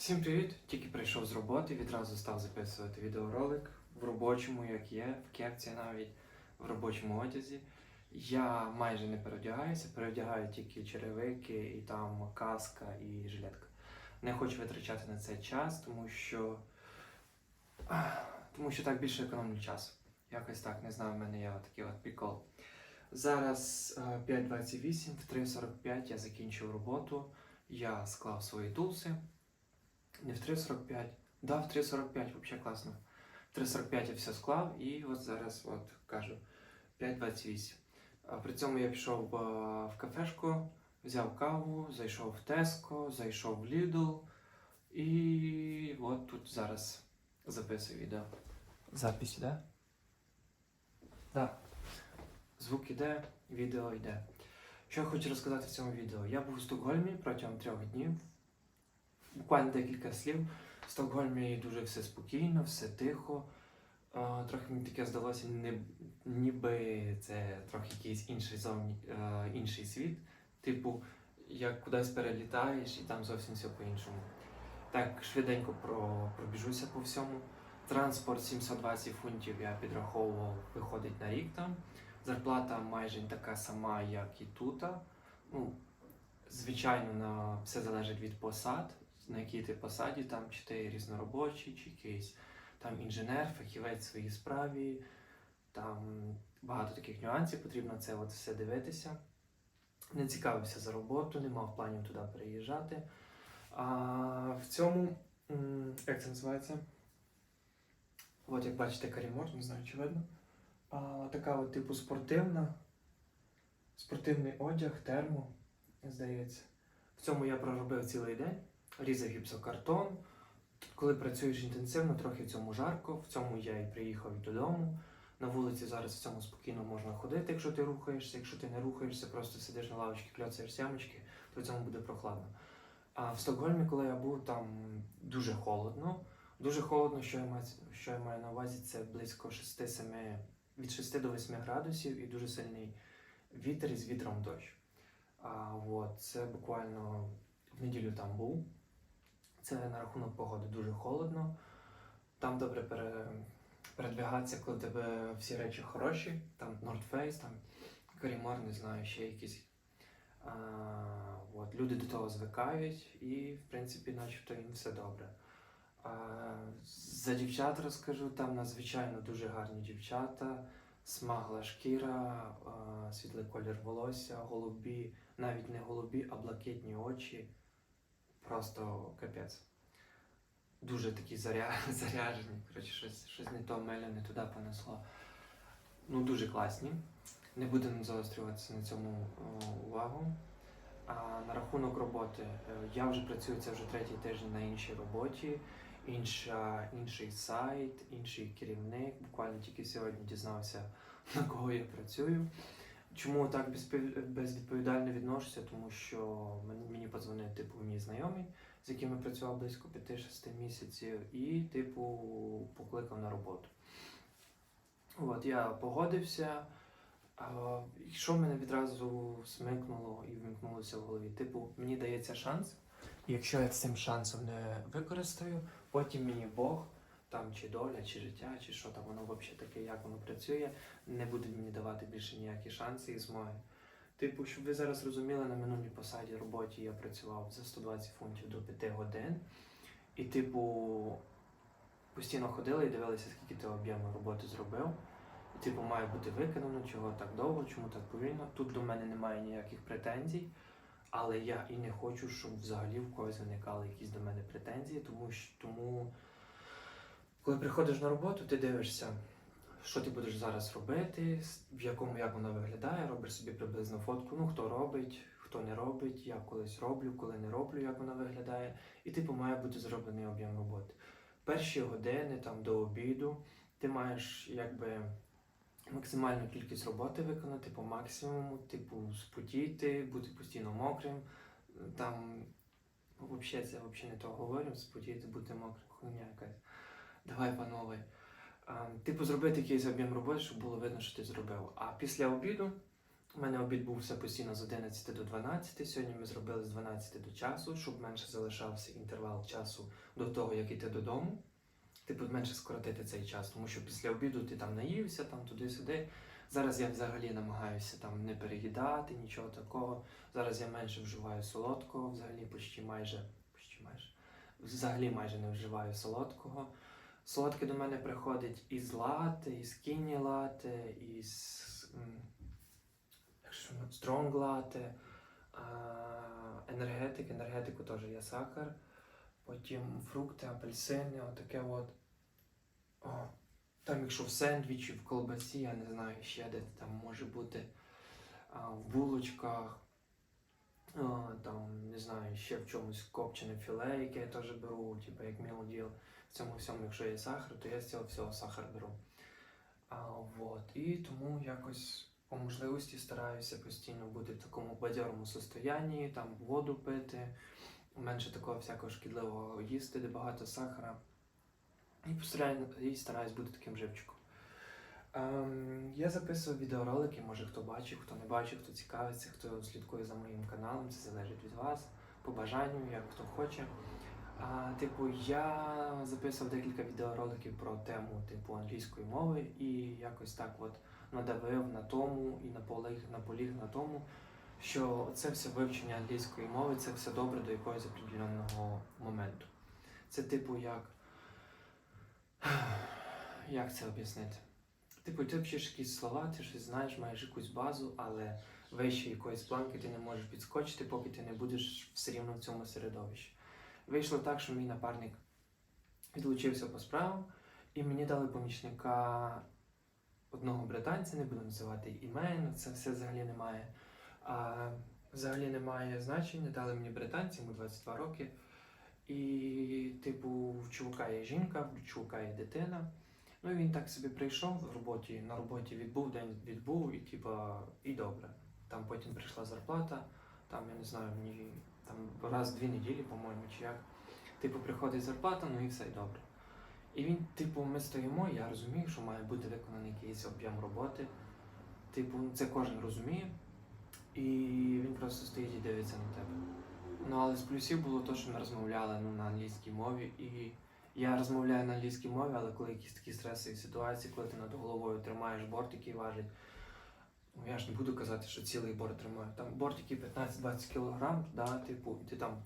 Всім привіт! Тільки прийшов з роботи, відразу став записувати відеоролик в робочому, як є, в кепці навіть, в робочому одязі. Я майже не переодягаюся, переодягаю тільки черевики і там каска і жилетка. Не хочу витрачати на це час, тому що, тому що так більше економлю час. Якось так, не знаю, в мене є такий от прикол. Зараз е, 5.28, в 3.45 я закінчив роботу, я склав свої тулси. Не в 3.45. Да, в 3.45 взагалі класно. В 3.45 я все склав і от зараз от кажу 5.28. А При цьому я пішов е, в кафешку, взяв каву, зайшов в Tesco, зайшов в Lidl і от тут зараз записую відео. Запись іде? Да. Звук іде, відео йде. Що я хочу розказати в цьому відео? Я був у Стокгольмі протягом трьох днів буквально декілька слів. В Стокгольмі дуже все спокійно, все тихо. Е, Трохи мені таке здалося, ніби це трохи якийсь інший зовні, е, інший світ. Типу, як кудись перелітаєш і там зовсім все по-іншому. Так, швиденько про, пробіжуся по всьому. Транспорт 720 фунтів я підраховував, виходить на рік там. Зарплата майже така сама, як і тут. Ну, звичайно, на все залежить від посад, на якій ти посаді, там чи ти різноробочий, чи якийсь там інженер, фахівець в своїй справі. Там багато таких нюансів, потрібно це от все дивитися. Не цікавився за роботу, не мав планів туди переїжджати. А в цьому, як це називається? От як бачите, карімор, не знаю, чи видно. А, така от типу спортивна, спортивний одяг, термо, здається. В цьому я проробив цілий день, різав гіпсокартон. Коли працюєш інтенсивно, трохи в цьому жарко, в цьому я і приїхав додому. На вулиці зараз в цьому спокійно можна ходити, якщо ти рухаєшся. Якщо ти не рухаєшся, просто сидиш на лавочці, кльоцаєш сямочки, то в цьому буде прохладно. А в Стокгольмі, коли я був, там дуже холодно. Дуже холодно, що я маю, що я маю на увазі, це близько 6-7, від 6 до 8 градусів і дуже сильний вітер і з вітром дощ. А, от, це буквально в неділю там був. Це на рахунок погоди дуже холодно. Там добре пере, передвигатися, коли тебе всі речі хороші. Там North Face, там Карімар, не знаю, ще якісь. А, от, люди до того звикають і, в принципі, начебто їм все добре. А, за дівчат розкажу, там надзвичайно дуже гарні дівчата, смагла шкіра, світлий колір волосся, голубі, навіть не голубі, а блакитні очі. Просто капець. Дуже такі заря... заряжені. Коротше, щось, щось не то меля, не туди понесло. Ну, дуже класні. Не будемо заострюватися на цьому увагу. А на рахунок роботи, е, я вже працюю це вже третій тиждень на іншій роботі, інша, інший сайт, інший керівник. Буквально тільки сьогодні дізнався, на кого я працюю. Чому так безвідповідально відношуся? Тому що мені, подзвонив типу мій знайомий, з яким я працював близько 5-6 місяців, і типу покликав на роботу. От я погодився. І що мене відразу смикнуло і вимкнулося в голові? Типу, мені дається шанс, якщо я цим шансом не використаю, потім мені Бог, там чи доля, чи життя, чи що там воно взагалі таке, як воно працює, не буде мені давати більше ніякі шанси і змоги. Типу, щоб ви зараз розуміли, на минулій посаді роботі я працював за 120 фунтів до 5 годин. І, типу, постійно ходили і дивилися, скільки ти об'єму роботи зробив. І, типу, має бути виконано, чого так довго, чому так повільно. Тут до мене немає ніяких претензій, але я і не хочу, щоб взагалі в когось виникали якісь до мене претензії, тому що тому, коли приходиш на роботу, ти дивишся, що ти будеш зараз робити, в якому як воно виглядає, робиш собі приблизно фотку, ну хто робить, хто не робить, я колись роблю, коли не роблю, як воно виглядає. І типу має бути зроблений об'єм роботи. Перші години там до обіду ти маєш якби максимальну кількість роботи виконати по максимуму, типу спотіти, бути постійно мокрим. Там взагалі це взагалі не то говорю, спотіти, бути мокрим, хуйня якась. Давай, панове. Типу, зробити якийсь об'єм роботи, щоб було видно, що ти зробив. А після обіду У мене обід був все постійно з 11 до 12. Сьогодні ми зробили з 12 до часу, щоб менше залишався інтервал часу до того, як іти додому. Типу, менше скоротити цей час, тому що після обіду ти там наївся, там туди-сюди. Зараз я взагалі намагаюся там не переїдати, нічого такого. Зараз я менше вживаю солодкого, взагалі почти майже, почти майже, взагалі майже не вживаю солодкого. Солодке до мене приходить із лати, із кіні лати, із стронг лати, енергетик, енергетику теж є сахар. Потім фрукти, апельсини, отаке от. О, там, якщо в сендвічі, в колбасі, я не знаю, ще де там може бути а, в булочках, там, не знаю, ще в чомусь копчене філе, яке я теж беру, типу як мілоділ. В цьому всьому, якщо є сахар, то я з цього всього сахар беру. А, вот. І тому якось по можливості стараюся постійно бути в такому бадьорому состоянні, там воду пити, менше такого всякого шкідливого їсти, де багато сахара. І постараюсь, і стараюсь бути таким живчиком. Ем, я записував відеоролики, може хто бачив, хто не бачив, хто цікавиться, хто слідкує за моїм каналом, це залежить від вас, по бажанню, як хто хоче. Типу, я записував декілька відеороликів про тему типу англійської мови і якось так от надавив на тому і наполіг, наполіг на тому, що це все вивчення англійської мови, це все добре до якогось определеного моменту. Це типу як. Як це об'яснити? Типу, ти вчиш якісь слова, ти щось знаєш, маєш якусь базу, але вище якоїсь планки ти не можеш підскочити, поки ти не будеш все рівно в цьому середовищі. Вийшло так, що мій напарник відлучився по справам, і мені дали помічника одного британця, не буду називати імен, це все взагалі не має. А, взагалі не має значення. Дали мені британці, йому 22 роки. І, типу, в чувака є жінка, в чувака є дитина. Ну і він так собі прийшов в роботі, на роботі відбув, день відбув, і типа, і добре. Там потім прийшла зарплата, там, я не знаю, мені там раз в дві неділі, по-моєму, чи як. Типу, приходить зарплата, ну і все і добре. І він, типу, ми стоїмо, я розумію, що має бути виконаний якийсь об'єм роботи. Типу, це кожен розуміє. І він просто стоїть і дивиться на тебе. Ну, але з плюсів було те, що ми розмовляли ну, на англійській мові. І я розмовляю на англійській мові, але коли якісь такі стресові ситуації, коли ти над головою тримаєш борт, який важить. Ну, я ж не буду казати, що цілий борт тримаю. Там борт, який 15-20 кг, да, типу, ти там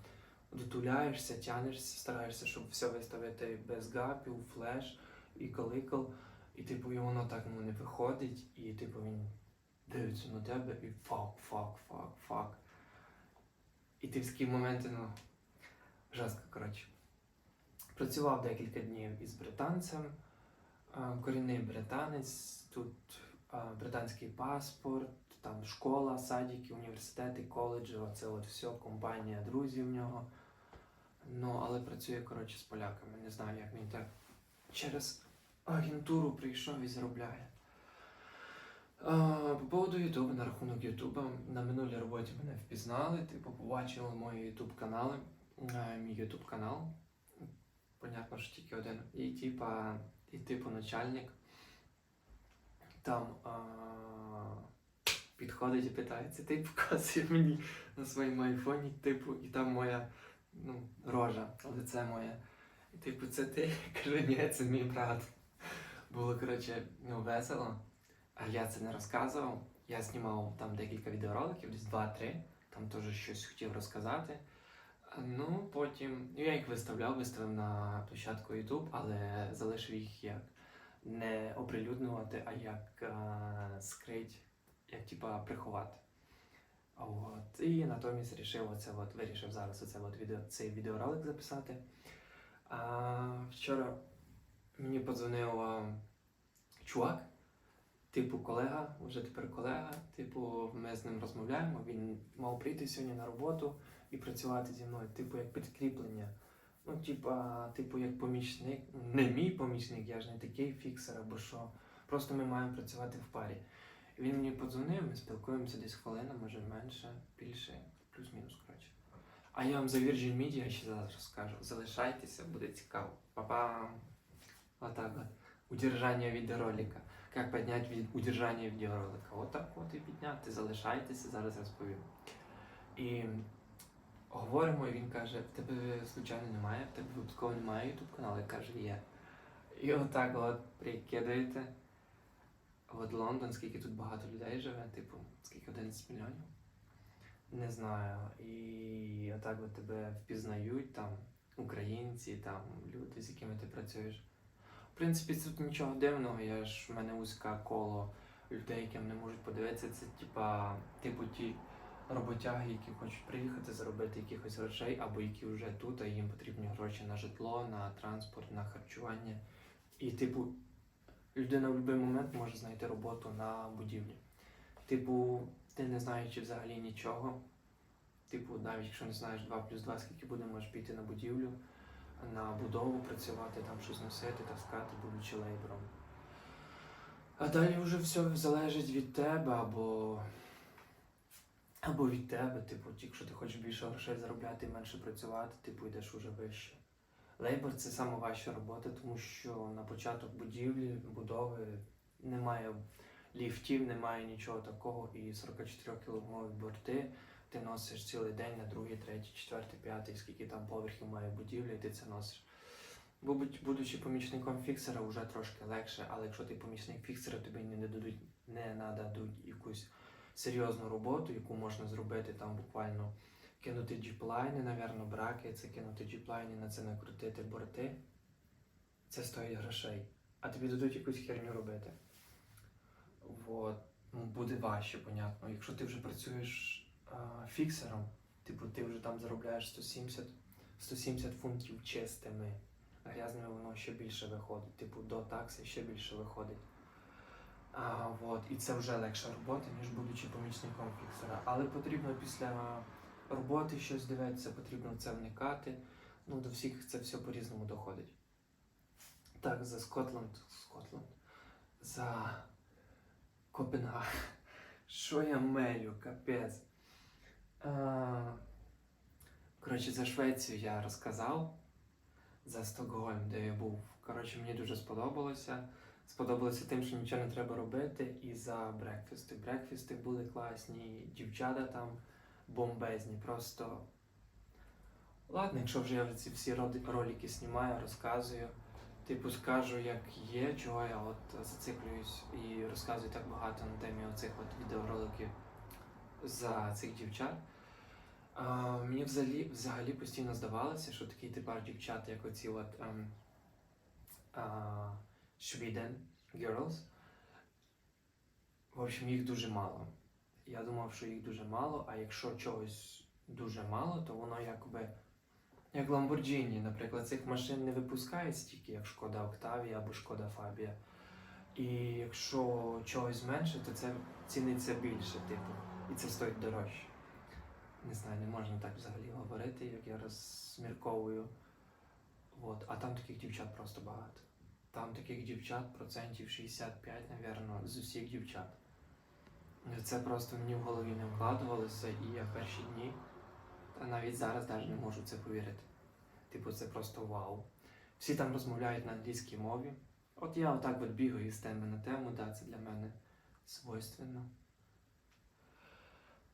дотуляєшся, тянешся, стараєшся, щоб все виставити без гапів, флеш і коликал. І типу, і воно так ну, не виходить, і типу він дивиться на тебе і фак, фак, фак, фак. І ти в такі моменти, ну, жорстко, коротше. Працював декілька днів із британцем, а, корінний британець, тут британський паспорт, там школа, садики, університети, коледжі, оце от все, компанія, друзі в нього. Ну, але працює, коротше, з поляками. Не знаю, як він так через агентуру прийшов і заробляє. А, По поводу Ютубу, на рахунок Ютуба, на минулій роботі мене впізнали, типу, побачили мої Ютуб канали, е, мій Ютуб канал. Понятно, що тільки один. І типа, і типу начальник там а, підходить і питається, ти показує мені на своєму айфоні, типу, і там моя ну, рожа, лице моє. І типу, це ти? Кажу, ні, це мій брат. Було, коротше, ну, весело. А я це не розказував. Я знімав там декілька відеороликів, десь два-три. Там теж щось хотів розказати. Ну, потім ну, я їх виставляв, виставив на площадку YouTube, але залишив їх як не оприлюднювати, а як а, скрить, як типа приховати. От. І натомість вирішив оце от, вирішив зараз оце от відео, цей відеоролик записати. А, вчора мені подзвонив а, чувак, типу колега, вже тепер колега. Типу, ми з ним розмовляємо. Він мав прийти сьогодні на роботу і працювати зі мною, типу, як підкріплення. Ну, типа, типу, як помічник, не мій помічник, я ж не такий фіксер або що. Просто ми маємо працювати в парі. Він мені подзвонив, ми спілкуємося десь хвилина, може менше, більше, плюс-мінус, коротше. А я вам за Virgin Media ще зараз розкажу. Залишайтеся, буде цікаво. Па-па! Отак от. Удержання відеоролика. Як підняти від удержання відеоролика. Отак от і підняти. Залишайтеся, зараз розповім. І говоримо, і він каже: в тебе звичайно немає, в тебе випадково немає ютуб каналу. Я кажу, є. І отак от прикидаєте. От Лондон, скільки тут багато людей живе, типу, скільки 11 мільйонів. Не знаю. І отак от тебе впізнають там українці, там люди, з якими ти працюєш. В принципі, тут нічого дивного, я ж в мене вузьке коло людей, яким не можуть подивитися. Це типа, типу ті роботяги, які хочуть приїхати, заробити якихось грошей, або які вже тут, а їм потрібні гроші на житло, на транспорт, на харчування. І, типу, людина в будь-який момент може знайти роботу на будівлі. Типу, ти не знаючи взагалі нічого. Типу, навіть якщо не знаєш 2 плюс 2, скільки буде, можеш піти на будівлю, на будову працювати, там щось носити, таскати, будучи лейбером. А далі вже все залежить від тебе або, або від тебе. Типу, якщо ти хочеш більше грошей заробляти і менше працювати, типу йдеш уже вище. Лейбор це саме важча робота, тому що на початок будівлі, будови немає ліфтів, немає нічого такого, і 44 кілограмові борти ти носиш цілий день на другий, третій, четвертий, п'ятий, скільки там поверхів має будівля, і ти це носиш. Будучи помічником фіксера, вже трошки легше, але якщо ти помічник фіксера, тобі не дадуть, не нададуть якусь серйозну роботу, яку можна зробити там буквально кинути джіплайни, напевно, браки, це кинути джіплайни, на це накрутити борти. Це стоїть грошей. А тобі дадуть якусь херню робити. Вот. Ну, буде важче, понятно. Якщо ти вже працюєш а, фіксером, типу ти вже там заробляєш 170, 170 фунтів чистими, грязними воно ще більше виходить. Типу до такси ще більше виходить. А, вот. І це вже легша робота, ніж будучи помічником фіксера. Але потрібно після роботи щось дивитися, потрібно це вникати. Ну, до всіх це все по-різному доходить. Так, за Скотланд. Скотланд. За Копенгаген. Що я мелю, капець. А, Коротше, за Швецію я розказав. За Стокгольм, де я був. Коротше, мені дуже сподобалося. Сподобалося тим, що нічого не треба робити. І за брекфести. Брекфести були класні, дівчата там бомбезні. Просто. Ладно, якщо вже я ці всі ролики знімаю, розказую. Типу скажу, як є, чого я от зациклююсь і розказую так багато на темі оцих от відеороликів за цих дівчат. А, мені взагалі, взагалі постійно здавалося, що такий типаж дівчат, як оці от ем, а, Sweden Girls, в общем, їх дуже мало. Я думав, що їх дуже мало, а якщо чогось дуже мало, то воно якби як Lamborghini, наприклад, цих машин не випускають стільки, як Шкода Octavia або Шкода Фабія. І якщо чогось менше, то це ціниться більше, типу, і це стоїть дорожче. Не знаю, не можна так взагалі говорити, як я розмірковую. От. А там таких дівчат просто багато. Там таких дівчат процентів 65, напевно, з усіх дівчат. Це просто мені в голові не вкладувалося, і я перші дні, та навіть зараз навіть не можу це повірити. Типу, це просто вау. Всі там розмовляють на англійській мові. От я отак от бігаю з теми на тему, да, це для мене свойственно.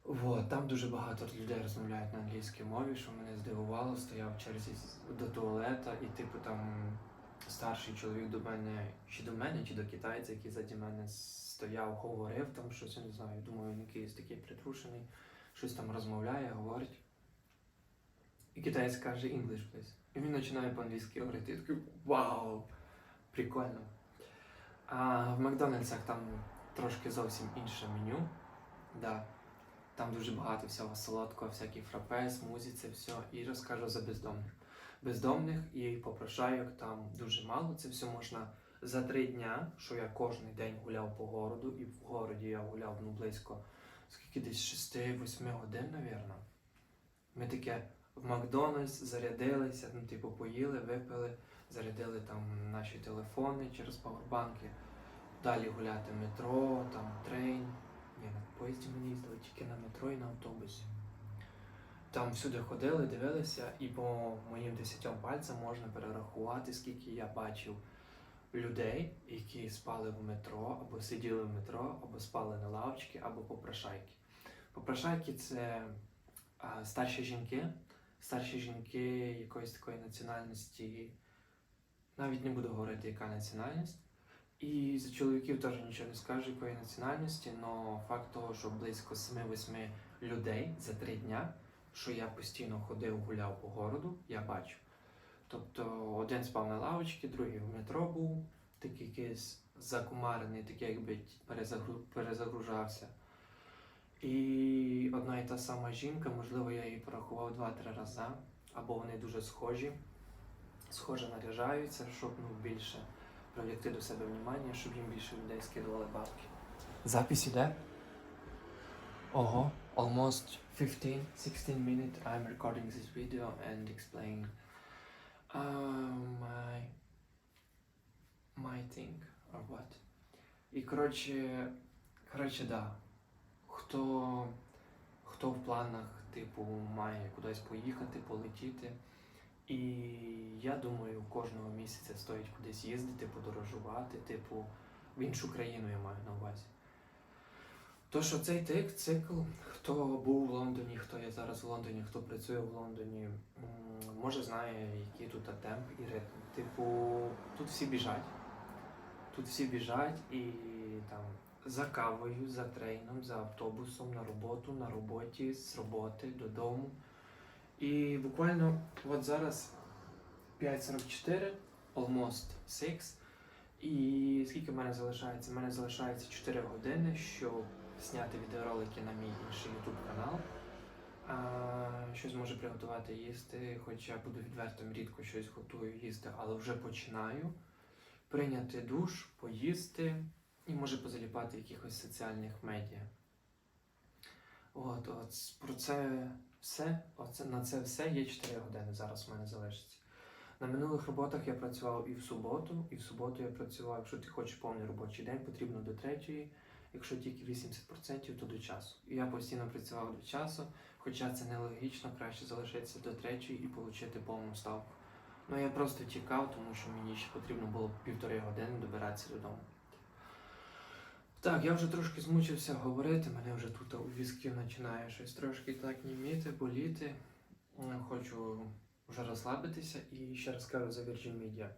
Вот, там дуже багато людей розмовляють на англійській мові, що мене здивувало, стояв в черзі до туалета, і типу там старший чоловік до мене, чи до мене, чи до китайця, який заді мене стояв, говорив там щось, я не знаю, думаю, він якийсь такий притрушений, щось там розмовляє, говорить. І китаєць каже English, please. І він починає по-англійськи говорити. Я такий вау! Прикольно. А в Макдональдсах там трошки зовсім інше меню. Да. Там дуже багато всього солодкого, всякі фрапе, смузі, це все. І розкажу за бездомних. Бездомних і попрошайок там дуже мало. Це все можна за три дня, що я кожен день гуляв по городу, і в городі я гуляв ну, близько скільки десь 6-8 годин, навірно. Ми таке в Макдональдс зарядилися, ну, типу, поїли, випили, зарядили там наші телефони через павербанки. Далі гуляти метро, там трейн. Ні, на поїзді ми їздили тільки на метро і на автобусі. Там всюди ходили, дивилися, і по моїм десятьом пальцям можна перерахувати, скільки я бачив людей, які спали в метро, або сиділи в метро, або спали на лавочці, або попрошайки. Попрошайки це а, старші жінки, старші жінки якоїсь такої національності, навіть не буду говорити, яка національність. І за чоловіків теж нічого не скажу, якої національності, але факт того, що близько 7-8 людей за три дня, що я постійно ходив, гуляв по городу, я бачу. Тобто один спав на лавочці, другий в метро був, такий якийсь закумарений, такий якби перезагру... перезагружався. І одна і та сама жінка, можливо, я її порахував два-три рази, або вони дуже схожі, схоже наряжаються, щоб ну, більше привлекти до себе внимання, щоб їм більше людей скидували бабки. Запись іде? Ого, almost 15, 16 minutes I'm recording this video and explaining uh, my, my thing or what. І коротше, коротше, да. Хто, хто в планах, типу, має кудись поїхати, полетіти. І я думаю, кожного місяця стоїть кудись їздити, подорожувати, типу, в іншу країну я маю на увазі. То, що цей тик, цикл, хто був в Лондоні, хто є зараз в Лондоні, хто працює в Лондоні, може знає, який тут темп і ритм. Типу, тут всі біжать. Тут всі біжать і там за кавою, за трейном, за автобусом, на роботу, на роботі, з роботи додому. І буквально от зараз 5.44, almost 6. І скільки в мене залишається? У мене залишається 4 години, щоб зняти відеоролики на мій інший YouTube канал. Щось може приготувати їсти, хоча буду відвертим, рідко щось готую їсти, але вже починаю. Прийняти душ, поїсти і може позаліпати якихось соціальних медіа. От, от про це все, оце, на це все є 4 години зараз в мене залишиться. На минулих роботах я працював і в суботу, і в суботу я працював, якщо ти хочеш повний робочий день, потрібно до третьої, якщо тільки 80%, то до часу. І я постійно працював до часу, хоча це нелогічно, краще залишитися до третьої і отримати повну ставку. Ну я просто тікав, тому що мені ще потрібно було півтори години добиратися додому. Так, я вже трошки змучився говорити, мене вже тут у візків починає щось трошки так німіти, боліти. Хочу вже розслабитися і ще раз кажу за Virgin Media.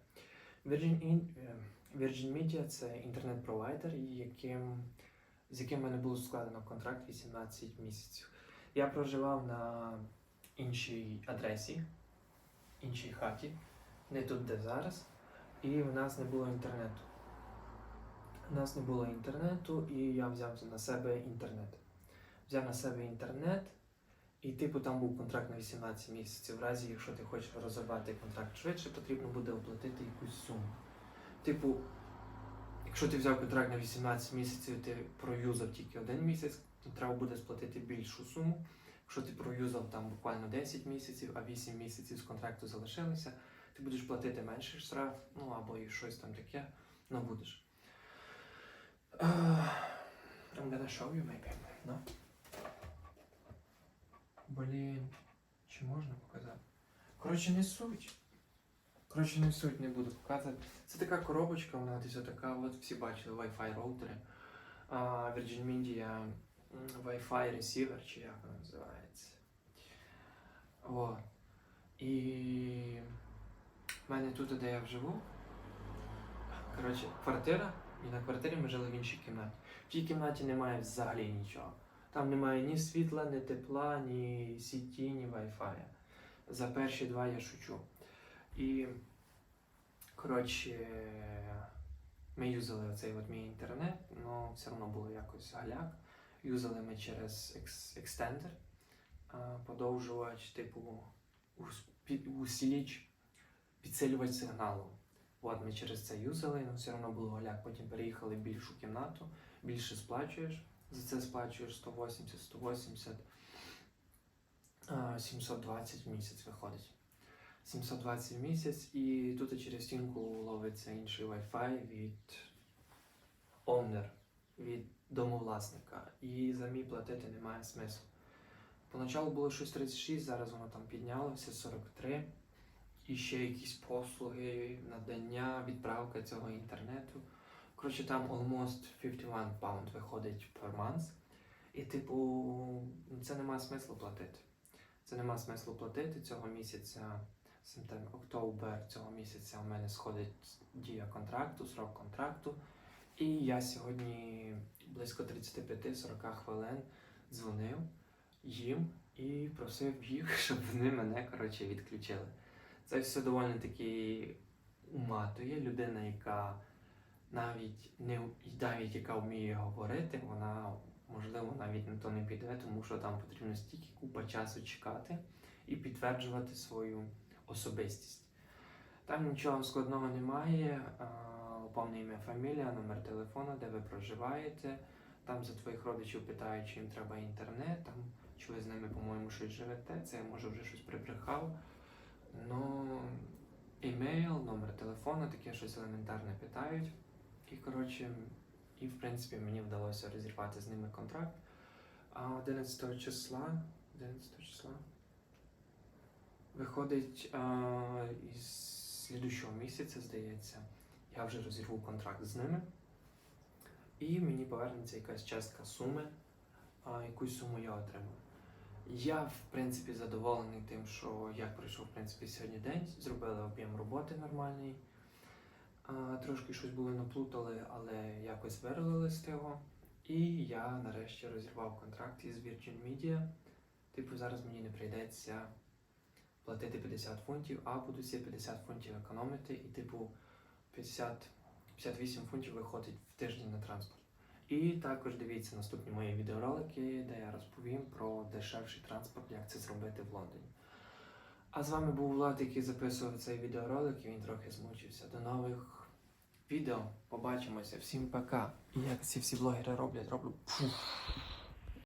Virgin, In- е, Virgin Media це інтернет-провайдер, яким, з яким в мене було складено контракт 18 місяців. Я проживав на іншій адресі, іншій хаті, не тут, де зараз, і в нас не було інтернету. У нас не було інтернету, і я взяв на себе інтернет. Взяв на себе інтернет, і типу там був контракт на 18 місяців. В разі, якщо ти хочеш розірвати контракт швидше, потрібно буде оплатити якусь суму. Типу, якщо ти взяв контракт на 18 місяців, ти проюзав тільки один місяць, то треба буде сплатити більшу суму. Якщо ти проюзав там буквально 10 місяців, а 8 місяців з контракту залишилося, ти будеш платити менший штраф, ну або і щось там таке, ну будеш. Uh, I'm gonna show you maybe. No? Блін, чи можна показати? Коротше, не суть. Коротше, не суть, не буду показувати. Це така коробочка, вона десь така, от всі бачили Wi-Fi роутери. Virgin Media Wi-Fi receiver, чи як вона називається. О. І в мене тут, де я живу, коротше, квартира, і на квартирі ми жили в іншій кімнаті. В тій кімнаті немає взагалі нічого. Там немає ні світла, ні тепла, ні сіті, ні Wi-Fi. За перші два я шучу. І, коротше, ми юзали оцей от мій інтернет, але все одно було якось галяк. Юзали ми через екс- екстендер, подовжувач, типу ус- пі- усиліч, підсилювач сигналу. От ми через це юзали, але все одно було галяк. Потім переїхали в більшу кімнату, більше сплачуєш. За це сплачуєш 180, 180, 720 в місяць виходить. 720 в місяць, і тут через стінку ловиться інший Wi-Fi від owner, від домовласника. І за мій платити немає смислу. Поначалу було щось 36, зараз воно там піднялося 43. і ще якісь послуги, надання, відправка цього інтернету. Коротше, там almost 51 pound виходить per month. І, типу, це нема смислу платити. Це нема смислу платити цього місяця. Сентем, октобер цього місяця у мене сходить дія контракту, срок контракту. І я сьогодні близько 35-40 хвилин дзвонив їм і просив їх, щоб вони мене коротше відключили. Це все доволі таки уматує. Людина, яка навіть не навіть яка вміє говорити, вона можливо навіть на то не піде, тому що там потрібно стільки купа часу чекати і підтверджувати свою особистість. Там нічого складного немає. Повне ім'я, фамілія, номер телефону, де ви проживаєте. Там за твоїх родичів питають, чи їм треба інтернет, там, чи ви з ними, по-моєму, щось живете. Це я може вже щось прибрехав. Ну, імейл, номер телефону, таке щось елементарне питають. І, коротше, і в принципі мені вдалося розірвати з ними контракт. А 11 числа, 11 числа виходить а, із слідущого місяця, здається, я вже розірву контракт з ними. І мені повернеться якась частка суми, а, якусь суму я отримав. Я, в принципі, задоволений тим, що як пройшов в принципі, сьогодні день, зробили об'єм роботи нормальний. Трошки щось були наплутали, але якось вирвали з того. І я нарешті розірвав контракт із Virgin Media. Типу, зараз мені не прийдеться платити 50 фунтів, а буду ці 50 фунтів економити, і типу 50, 58 фунтів виходить в тиждень на транспорт. І також дивіться наступні мої відеоролики, де я розповім про дешевший транспорт, як це зробити в Лондоні. А з вами був Влад, який записував цей відеоролик, і він трохи змучився. До нових відео. Побачимося. Всім пока. І як ці всі блогери роблять, роблю.